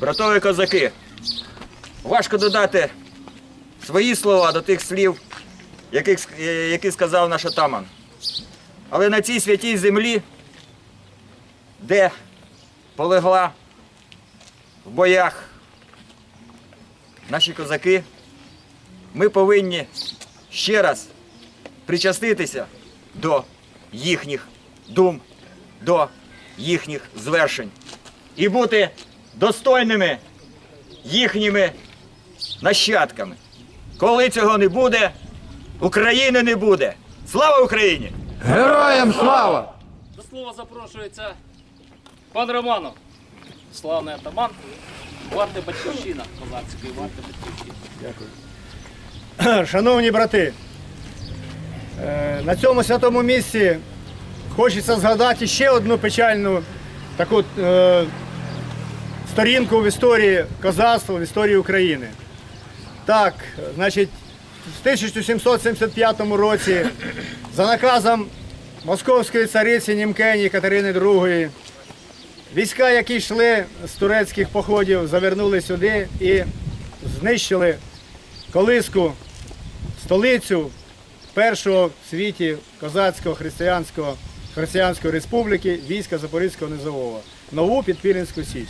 Братові козаки, важко додати свої слова до тих слів, яких, е, які сказав наш отаман. Але на цій святій землі, де полегла в боях наші козаки, ми повинні ще раз причаститися до їхніх дум, до їхніх звершень і бути достойними їхніми нащадками. Коли цього не буде, України не буде. Слава Україні! Героям слава! До слова запрошується пан Романов, славний атаман, варти батьківщина козацької варти батьківщина. Дякую. Шановні брати, е, на цьому святому місці хочеться згадати ще одну печальну таку е, сторінку в історії козацтва, в історії України. Так, значить, в 1775 році за наказом московської цариці Німкені Катерини II війська, які йшли з турецьких походів, завернули сюди і знищили колиску столицю першого в світі козацького християнського християнської республіки війська Запорізького Низового, нову Підпілінську Січ.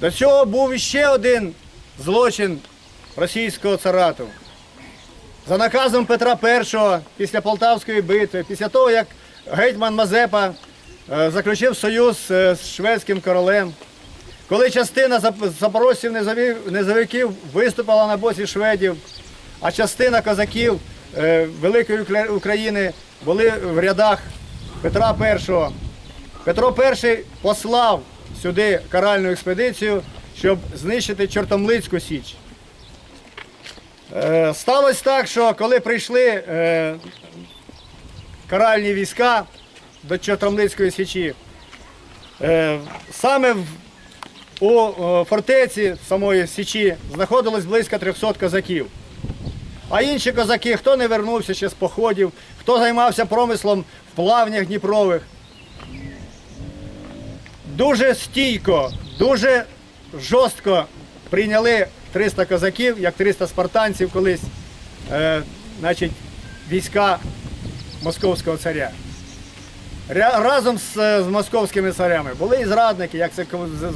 До цього був іще один злочин російського царату. За наказом Петра І після Полтавської битви, після того, як гетьман Мазепа е, заключив союз е, з шведським королем, коли частина запорожців низовиків виступила на боці шведів, а частина козаків е, Великої України були в рядах Петра І. Петро І послав сюди каральну експедицію, щоб знищити Чортомлицьку Січ. Е, Сталося так, що коли прийшли е, каральні війська до Чортомлицької Січі, е, саме у фортеці самої Січі знаходилось близько 300 козаків. А інші козаки, хто не вернувся ще з походів, хто займався промислом в плавнях Дніпрових, дуже стійко, дуже жорстко прийняли 300 козаків, як 300 спартанців колись, е, значить, війська московського царя. Ря- Разом з, е, з московськими царями були і зрадники, як це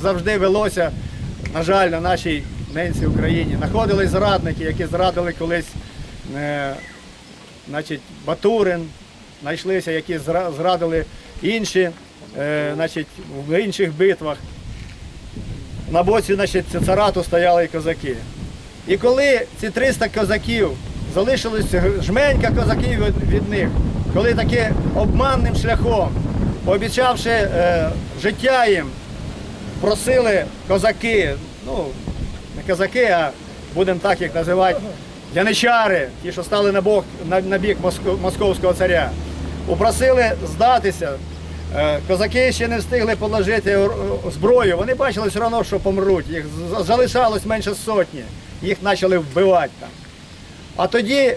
завжди велося, на жаль, на нашій ненці Україні. Знаходились зрадники, які зрадили колись е, значить, Батурин, знайшлися, які зрадили інші, значить, в інших битвах. На боці значить, царату стояли козаки. І коли ці 300 козаків залишилось жменька козаків від, них, коли таки обманним шляхом, пообіцявши е, життя їм, просили козаки, ну не козаки, а будемо так їх називати, яничари, ті, що стали на, бок, на, на бік моско- московського царя, упросили здатися. Е, Козаки ще не встигли положити зброю. Вони бачили все одно, що помруть. Їх залишалось менше сотні. Їх почали вбивати там. А тоді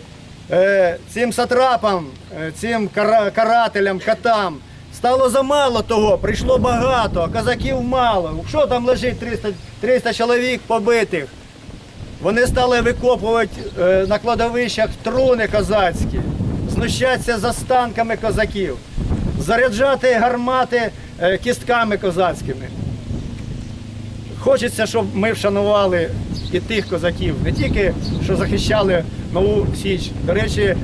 е, цим сатрапам, е, цим карателям, катам стало замало того, прийшло багато, козаків мало. Що там лежить 300, 300 чоловік побитих? Вони стали викопувати на кладовищах труни козацькі, знущатися за станками козаків, заряджати гармати е, кістками козацькими. Хочеться, щоб ми вшанували і тих козаків, не тільки що захищали Нову Січ. До речі,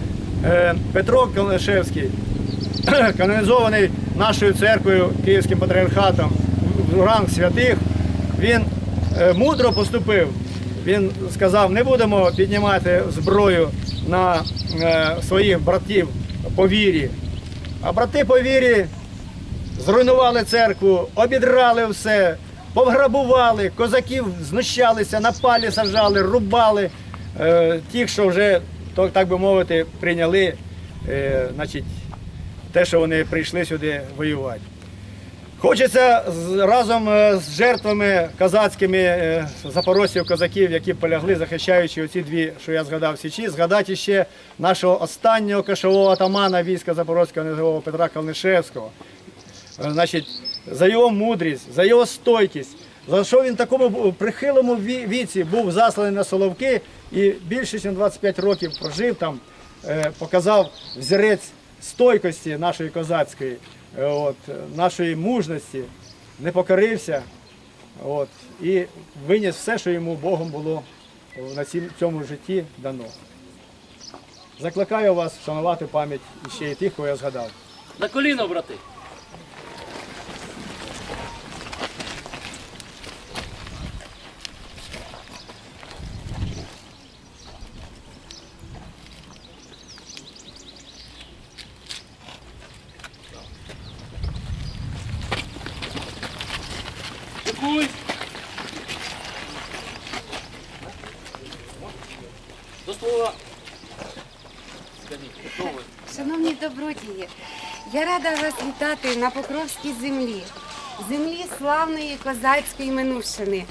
е, Петро Калишевський, канонізований нашою церквою Київським патріархатом в ранг святих, він е, мудро поступив. Він сказав, не будемо піднімати зброю на своїх братів по вірі. А брати по вірі зруйнували церкву, обідрали все, повграбували, козаків знущалися, на палі сажали, рубали е, тих, що вже, так би мовити, прийняли е, значить, те, що вони прийшли сюди воювати. Хочеться разом е, з жертвами козацькими е, запорожців, козаків, які полягли, захищаючи оці дві, що я згадав січі, згадати ще нашого останнього кошового атамана війська Запорозького низового Петра Калнишевського. Е, Значить, за його мудрість, за його стойкість, За що він в такому прихилому віці був засланий на Соловки і більше ніж 25 років прожив там, показав взірець стойкості нашої козацької, от, е, нашої мужності, не покорився от, і виніс все, що йому Богом було е, на цьому житті дано. Закликаю вас вшанувати пам'ять іще й тих, кого я згадав. На коліно, брати. Шикуй. До слова. Шановні добродії, я рада вас вітати на Покровській землі, землі славної козацької минувшини.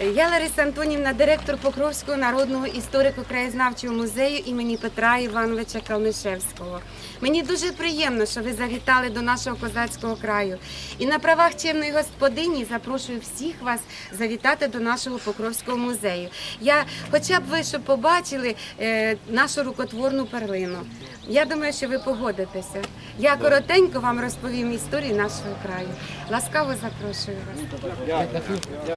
Я Лариса Антонівна, директор Покровського народного історико-краєзнавчого музею імені Петра Івановича Калнишевського. Мені дуже приємно, що ви завітали до нашого козацького краю. І на правах чемної господині запрошую всіх вас завітати до нашого Покровського музею. Я, хоча б ви щоб побачили е, нашу рукотворну перлину. Я думаю, що ви погодитеся. Я коротенько вам розповім історію нашого краю. Ласкаво запрошую вас.